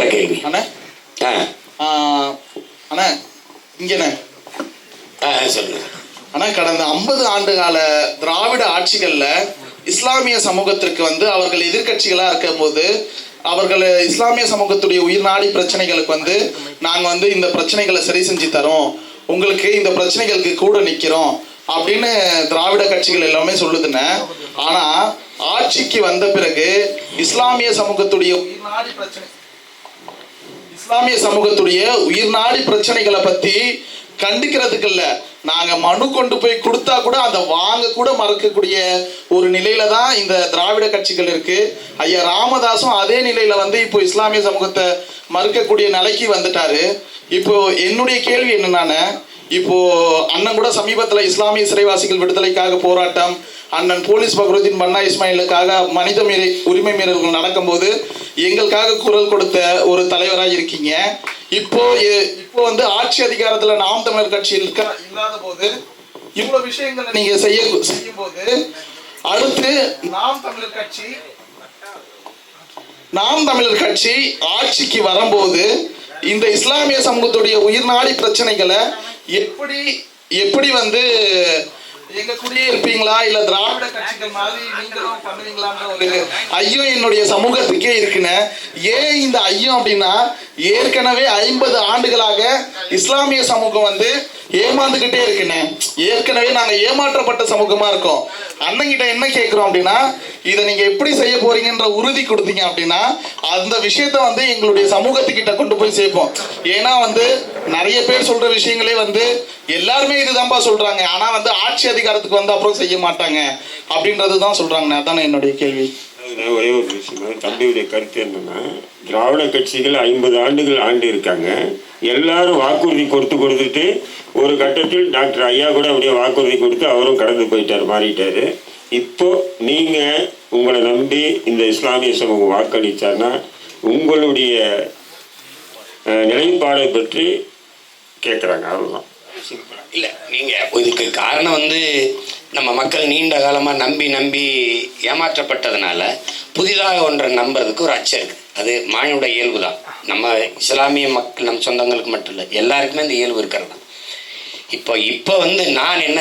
வேற கேள்வி அண்ணா ஆ ஆ, அண்ணா இங்கண்ணே ஆ சொல்லுங்க. ஆனா கடந்த ஐம்பது ஆண்டு கால திராவிட ஆட்சிகள்ல இஸ்லாமிய சமூகத்திற்கு வந்து அவர்கள் எதிர்க்கட்சிகளா இருக்கும்போது அவர்கள் இஸ்லாமிய சமூகத்துடைய உயிர்நாடி பிரச்சனைகளுக்கு வந்து நாங்க வந்து இந்த பிரச்சனைகளை சரி செஞ்சு தரோம். உங்களுக்கு இந்த பிரச்சனைகளுக்கு கூட நிக்கிறோம் அப்படின்னு திராவிட கட்சிகள் எல்லாமே சொல்லுதுன்னு. ஆனா ஆட்சிக்கு வந்த பிறகு இஸ்லாமிய சமூகத்துடைய உயிர்நாடி பிரச்சனை இஸ்லாமிய சமூகத்துடைய உயிர்நாடி பிரச்சனைகளை பத்தி கண்டிக்கிறதுக்கு இல்ல. நாங்க மனு கொண்டு போய் கொடுத்தா கூட அதை வாங்க கூட மறக்கக்கூடிய ஒரு நிலையில தான் இந்த திராவிட கட்சிகள் இருக்கு. ஐயா ராமதாசும் அதே நிலையில வந்து இப்போ இஸ்லாமிய சமூகத்தை மறுக்கக்கூடிய நிலைக்கு வந்துட்டாரு. இப்போ என்னுடைய கேள்வி என்னன்னா இப்போ அண்ணன் கூட சமீபத்தில் இஸ்லாமிய சிறைவாசிகள் விடுதலைக்காக போராட்டம் அண்ணன் போலீஸ் பக்ருதீன் பன்னா இஸ்மாயிலுக்காக மனித மீறி உரிமை மீறல்கள் நடக்கும்போது எங்களுக்காக குரல் கொடுத்த ஒரு தலைவராக இருக்கீங்க. இப்போ எ- இப்போ வந்து ஆட்சி அதிகாரத்தில் நாம் தமிழர் கட்சி இருக்க இல்லாத போது இவ்வளோ விஷயங்களை நீங்கள் செய்ய செய்யும் போது அடுத்து நாம் தமிழர் கட்சி நாம் தமிழர் கட்சி ஆட்சிக்கு வரும்போது இந்த இஸ்லாமிய சமூகத்துடைய உயிர்நாடி பிரச்சனைகளை எப்படி எப்படி வந்து எங்க கூடயே இருப்பீங்களா? இல்ல திராவிட கட்சிகள் மாதிரி நீங்களும் பண்ணுவீங்களான்ற ஒரு ஐயம் என்னுடைய சமூகத்துக்கே இருக்குன்னு. ஏன் இந்த ஐயம் அப்படின்னா ஏற்கனவே ஐம்பது ஆண்டுகளாக இஸ்லாமிய சமூகம் வந்து ஏமாந்துகிட்டே இருக்குன்னு. ஏற்கனவே நாங்க ஏமாற்றப்பட்ட சமூகமா இருக்கோம். அண்ணங்கிட்ட என்ன கேட்கிறோம் அப்படின்னா இதை நீங்க எப்படி செய்ய போறீங்கன்ற உறுதி கொடுத்தீங்க அப்படின்னா அந்த விஷயத்த வந்து எங்களுடைய சமூகத்துக்கிட்ட கொண்டு போய் சேர்ப்போம். ஏன்னா வந்து நிறைய பேர் சொல்ற விஷயங்களே வந்து எல்லாருமே இதுதான்ப்பா சொல்றாங்க. ஆனா வந்து ஆட்சி அதிகாரத்துக்கு வந்து அப்புறம் செய்ய மாட்டாங்க அப்படின்றது தான் சொல்றாங்க அதானே என்னுடைய கேள்வி. ஒரே ஒரு விஷயம் தம்பியுடைய கருத்து என்னன்னா திராவிட கட்சிகள் ஐம்பது ஆண்டுகள் ஆண்டு இருக்காங்க. எல்லாரும் வாக்குறுதி கொடுத்து கொடுத்துட்டு ஒரு கட்டத்தில் டாக்டர் ஐயா கூட அப்படியே வாக்குறுதி கொடுத்து அவரும் கடந்து போயிட்டார் மாறிட்டாரு. இப்போ நீங்க உங்களை நம்பி இந்த இஸ்லாமிய சமூகம் வாக்களிச்சார்னா உங்களுடைய நிலைப்பாடை பற்றி கேட்குறாங்க அவ்வளோதான் சிம்பிளா இல்ல நீங்க இதுக்கு காரணம் வந்து நம்ம மக்கள் நீண்ட காலமா நம்பி நம்பி ஏமாற்றப்பட்டதுனால புதிதாக ஒன்றை நம்புறதுக்கு ஒரு அச்சம் இருக்குது அது மானியோட இயல்பு தான் நம்ம இஸ்லாமிய மக்கள் நம் சொந்தங்களுக்கு மட்டும் இல்லை எல்லாருக்குமே இந்த இயல்பு இருக்கிறது தான் இப்போ இப்போ வந்து நான் என்ன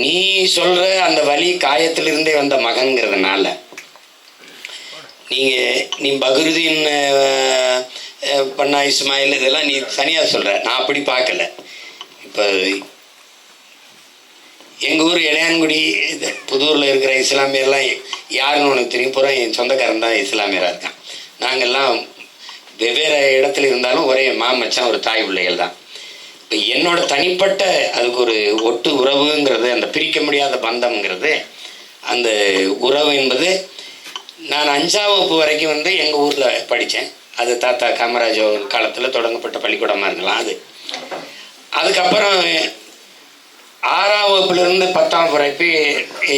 நீ சொல்ற அந்த வழி காயத்திலிருந்தே வந்த மகங்கிறதுனால நீங்க நீ பக்ருதீன் பண்ணா இஸ்மாயில் இதெல்லாம் நீ தனியாக சொல்கிற நான் அப்படி பார்க்கல. இப்போ எங்கள் ஊர் இளையான்குடி இது புதூரில் இருக்கிற இஸ்லாமியர்லாம் யாருன்னு உனக்கு தெரியும்? பூரா என் சொந்தக்காரன் தான் இஸ்லாமியராக இருக்கான். நாங்கள்லாம் வெவ்வேறு இடத்துல இருந்தாலும் ஒரே மாமச்சான் ஒரு தாய் பிள்ளைகள் தான். இப்போ என்னோட தனிப்பட்ட அதுக்கு ஒரு ஒட்டு உறவுங்கிறது அந்த பிரிக்க முடியாத பந்தம்ங்கிறது அந்த உறவு என்பது நான் அஞ்சாம் வகுப்பு வரைக்கும் வந்து எங்கள் ஊரில் படித்தேன் அது தாத்தா காமராஜ் காலத்தில் தொடங்கப்பட்ட பள்ளிக்கூடமாக இருக்கலாம் அது. அதுக்கப்புறம் ஆறாம் வகுப்புலேருந்து பத்தாம் வரைக்கும்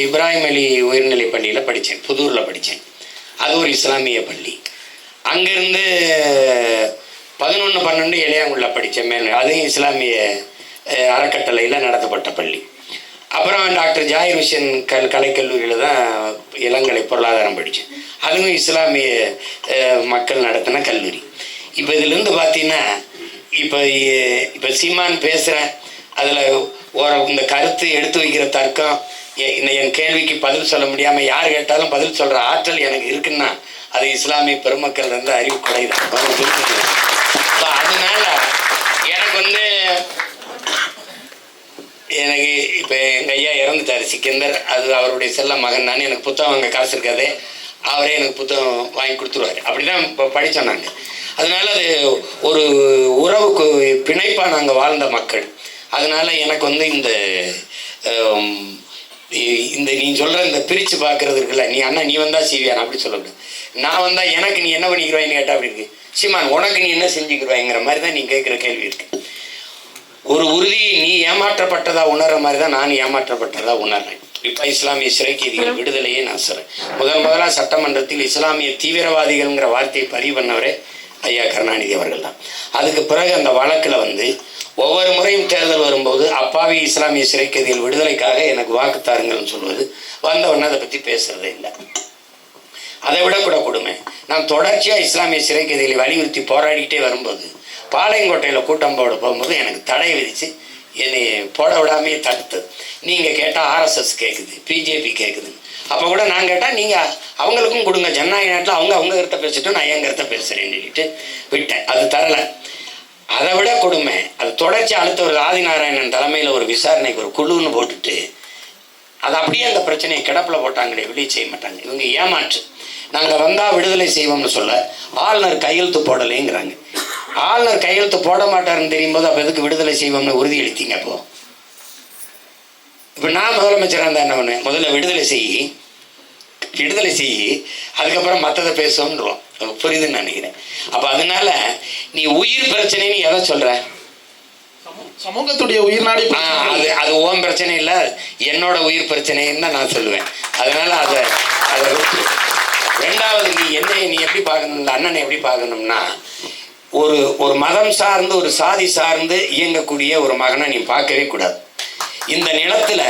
இப்ராஹிம் அலி உயர்நிலை பள்ளியில் படித்தேன் புதூரில் படித்தேன் அது ஒரு இஸ்லாமிய பள்ளி. அங்கேருந்து பதினொன்று பன்னெண்டு இளையாங்குள்ள படித்தேன் மேல் அதுவும் இஸ்லாமிய அறக்கட்டளையில் நடத்தப்பட்ட பள்ளி. அப்புறம் டாக்டர் ஜாயிர் ஹுசேன் கல் கலைக்கல்லூரியில் தான் இளங்கலை பொருளாதாரம் படித்தேன் அதுவும் இஸ்லாமிய மக்கள் நடத்தின கல்லூரி. இப்போ இதுலேருந்து பார்த்தீங்கன்னா இப்போ இப்போ சீமான் பேசுகிறேன் அதில் ஒரு இந்த கருத்து எடுத்து வைக்கிற தர்க்கம் எ- என் கேள்விக்கு பதில் சொல்ல முடியாமல் யார் கேட்டாலும் பதில் சொல்கிற ஆற்றல் எனக்கு இருக்குன்னா அது இஸ்லாமிய பெருமக்கள் இருந்து அறிவு குறைதான் ஸோ அதனால எனக்கு வந்து எனக்கு இப்போ எங்கள் ஐயா இறந்துட்டார் சிக்கந்தர். அது அவருடைய செல்ல மகன். தான் எனக்கு புத்தகம் அங்கே காசு இருக்காது. அவரே எனக்கு புத்தகம் வாங்கி கொடுத்துருவாரு. அப்படி தான் இப்போ படித்தோம் நாங்கள் அதனால் அது ஒரு உறவுக்கு பிணைப்பாக நாங்கள் வாழ்ந்த மக்கள். அதனால் எனக்கு வந்து இந்த இந்த நீ சொல்கிற இந்த பிரித்து பார்க்கறது இருக்குல்ல நீ அண்ணா நீ வந்தால் செய்வியா? நான் அப்படி சொல்லக்கூடாது நான் வந்தால் எனக்கு நீ என்ன பண்ணிக்கிறவாயின்னு கேட்டால் அப்படி இருக்கு. சீமான் உனக்கு நீ என்ன செஞ்சுக்கிறவாய்ங்கிற மாதிரி தான் நீ கேட்குற கேள்வி இருக்கு. ஒரு உறுதி நீ ஏமாற்றப்பட்டதா உணர்ற மாதிரி தான் நான் ஏமாற்றப்பட்டதா உணர்றேன். இப்போ இஸ்லாமிய சிறை கைதிகள் விடுதலையே நான் சொல்றேன். முதல் முதலா சட்டமன்றத்தில் இஸ்லாமிய தீவிரவாதிகள்ங்கிற வார்த்தையை பதிவு பண்ணவரே ஐயா கருணாநிதி அவர்கள் தான் அதுக்கு பிறகு அந்த வழக்கில் வந்து ஒவ்வொரு முறையும் தேர்தல் வரும்போது அப்பாவி இஸ்லாமிய சிறை கைதிகள் விடுதலைக்காக எனக்கு வாக்கு தாருங்கள்னு சொல்வது வந்த உடனே அதை பற்றி பேசுறதே இல்லை. அதை விட கூட கொடுமை. நான் தொடர்ச்சியாக இஸ்லாமிய சிறை கைதிகளை வலியுறுத்தி போராடிக்கிட்டே வரும்போது பாளையங்கோட்டையில் கூட்டம் போட போகும்போது எனக்கு தடை விதித்து என்னை போட விடாமையே தடுத்து நீங்கள் கேட்டால் ஆர்எஸ்எஸ் கேட்குது பிஜேபி கேட்குது அப்போ கூட நான் கேட்டால் நீங்கள் அவங்களுக்கும் கொடுங்க ஜனநாயக நாட்டில் அவங்க அவங்க கருத்தை பேசிட்டோம் நான் என் கருத்தை பேசுகிறேன்னு சொல்லிட்டு விட்டேன். அது தரலை. அதை விட கொடுமை அது தொடர்ச்சி அடுத்த ஒரு ஆதிநாராயணன் தலைமையில் ஒரு விசாரணைக்கு ஒரு குழுன்னு போட்டுட்டு அது அப்படியே அந்த பிரச்சனையை கிடப்பில் போட்டாங்களே வெளியே செய்ய மாட்டாங்க. இவங்க ஏமாற்று. நாங்கள் வந்தால் விடுதலை செய்வோம்னு சொல்ல ஆளுநர் கையெழுத்து போடலைங்கிறாங்க. ஆளுநர் கையெழுத்து போட மாட்டாருன்னு தெரியும் போது அப்போ எதுக்கு விடுதலை செய்வோம்னு உறுதி அளித்தீங்க அப்போ? இப்போ நான் முதலமைச்சராக இருந்தால் என்ன பண்ணுவேன்? முதல்ல விடுதலை செய் விடுதலை செய் அதுக்கப்புறம் மற்றதை பேசுவோன்றோம் புரியுதுன்னு நினைக்கிறேன். அப்போ அதனால நீ உயிர் பிரச்சனைன்னு எதை சொல்கிற சமூகத்துடைய உயிர்நாடி ஆ, அது அது ஓம் பிரச்சனை இல்லை என்னோட உயிர் பிரச்சனைன்னு தான் நான் சொல்லுவேன். அதனால அதை அதை ரெண்டாவது நீ என்ன நீ எப்படி பார்க்கணும்? அண்ணனை எப்படி பார்க்கணும்னா ஒரு ஒரு மதம் சார்ந்து ஒரு சாதி சார்ந்து இயங்கக்கூடிய ஒரு மகனை நீ பார்க்கவே கூடாது. இந்த நிலத்தில்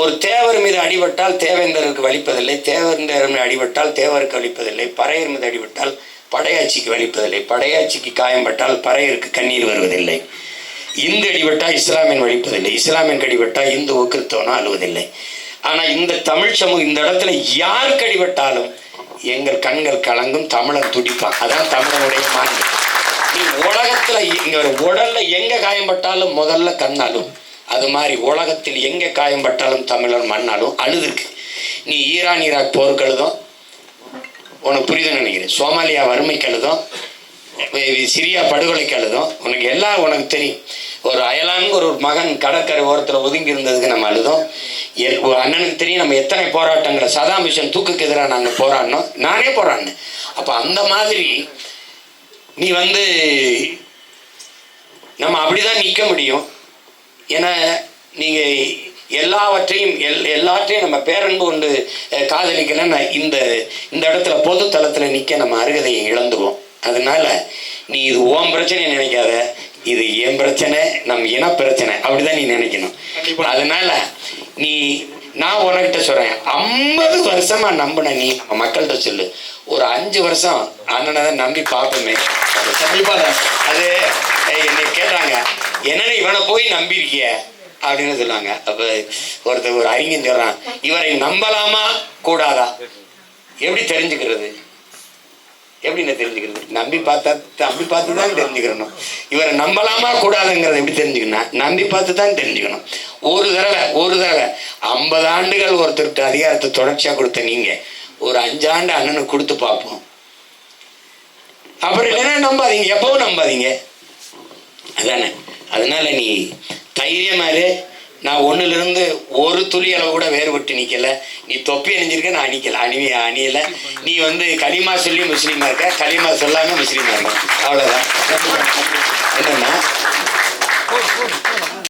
ஒரு தேவர் மீது அடிபட்டால் தேவேந்தருக்கு வலிப்பதில்லை தேவேந்தர் மீது அடிபட்டால் தேவருக்கு வலிப்பதில்லை பறையர் மீது அடிபட்டால் படையாட்சிக்கு வலிப்பதில்லை படையாட்சிக்கு காயம்பட்டால் பறையருக்கு கண்ணீர் வருவதில்லை. இந்து அடிபட்டால் இஸ்லாமியன் வலிப்பதில்லை இஸ்லாமியன் அடிபட்டால் இந்து கிறிஸ்தவனோ அழுவதில்லை. ஆனால் இந்த தமிழ் சமூகம் இந்த இடத்துல யாருக்கு அடிபட்டாலும் எங்கள் கண்கள் கலங்கும் தமிழன் துடிப்பான். அதான் தமிழனுடைய மாநிலம் உலகத்துல ஒரு உடல்ல எங்க காயம்பட்டாலும் முதல்ல கண்ணாலும் அது மாதிரி உலகத்தில் எங்கே காயம்பட்டாலும் தமிழர் மண்ணாலும் அழுதுருக்கு. நீ ஈரான் ஈராக் போருக்கு அழுதும் உனக்கு புரியுதுன்னு நினைக்கிறேன். சோமாலியா வறுமைக்கு அழுதும் சிரியா படுகொலைக்கு அழுதும் உனக்கு எல்லாம் உனக்கு தெரியும். ஒரு அயலான்னு ஒரு மகன் கடற்கரை ஓரத்தில் ஒதுங்கி இருந்ததுக்கு நம்ம அழுதோம். ஒரு அண்ணனுக்கு தெரியும் நம்ம எத்தனை போராட்டங்களை சதாம் மிஷன் தூக்குக்கு எதிராக நாங்கள் போராடினோம். நானே போராடினேன். அப்போ அந்த மாதிரி நீ வந்து அப்படிதான் நிற்க முடியும். ஏன்னா நீங்கள் எல்லாவற்றையும் எல் எல்லாற்றையும் நம்ம பேரன்பு கொண்டு அஹ், காதலிக்கலைன்னா இந்த இந்த இடத்துல பொது தளத்தில் நிற்க நம்ம அருகதையை இழந்துருவோம். அதனால நீ இது ஓம் பிரச்சனை நினைக்காத. இது என் பிரச்சனை நம் இன பிரச்சனை. அப்படிதான் நீ நினைக்கணும். அதனால நீ நான் உனக்கிட்ட சொல்றேன். ஐம்பது வருஷமா நம்பின நீ நம்ம மக்கள்கிட்ட சொல்லு. ஒரு அஞ்சு வருஷம் அண்ணனை தான் நம்பி பார்ப்போமே. கண்டிப்பா. அது என்னை கேட்டாங்க என்னன்னு இவனை போய் நம்பியிருக்கிய? அப்படின்னு சொன்னாங்க. அப்போ ஒருத்தர் ஒரு அறிஞன் சொல்கிறான் இவரை நம்பலாமா? கூடாதா? எப்படி தெரிஞ்சுக்கிறது? எப்படி நான் தெரிஞ்சுக்கிறது? நம்பி பார்த்தா நம்பி பார்த்து தான் தெரிஞ்சுக்கணும் இவரை நம்பலாமா கூடாதுங்கிறத எப்படி தெரிஞ்சுக்கணும் நம்பி பார்த்து தான் தெரிஞ்சுக்கணும். ஒரு தடவை ஒரு தடவை ஐம்பது ஆண்டுகள் ஒருத்தருக்கு அதிகாரத்தை தொடர்ச்சியாக கொடுத்த நீங்கள் ஒரு அஞ்சாண்டு அண்ணனுக்கு கொடுத்து பார்ப்போம். அப்புறம் என்ன நம்பாதீங்க? எப்பவும் நம்பாதீங்க. அதானே? அதனால நீ தைரியமாகவே நான் ஒன்றுலேருந்து ஒரு துளி அளவு கூட வேறுபட்டு நிற்கலை நீ தொப்பி அணிஞ்சிருக்க நான் அணிக்கல. அணிவி அணியலை. நீ வந்து களிமா சொல்லி முஸ்லீமாக இருக்க. களிமா சொல்லாமல் முஸ்லீமாக இருக்க. அவ்வளோதான் என்னென்னா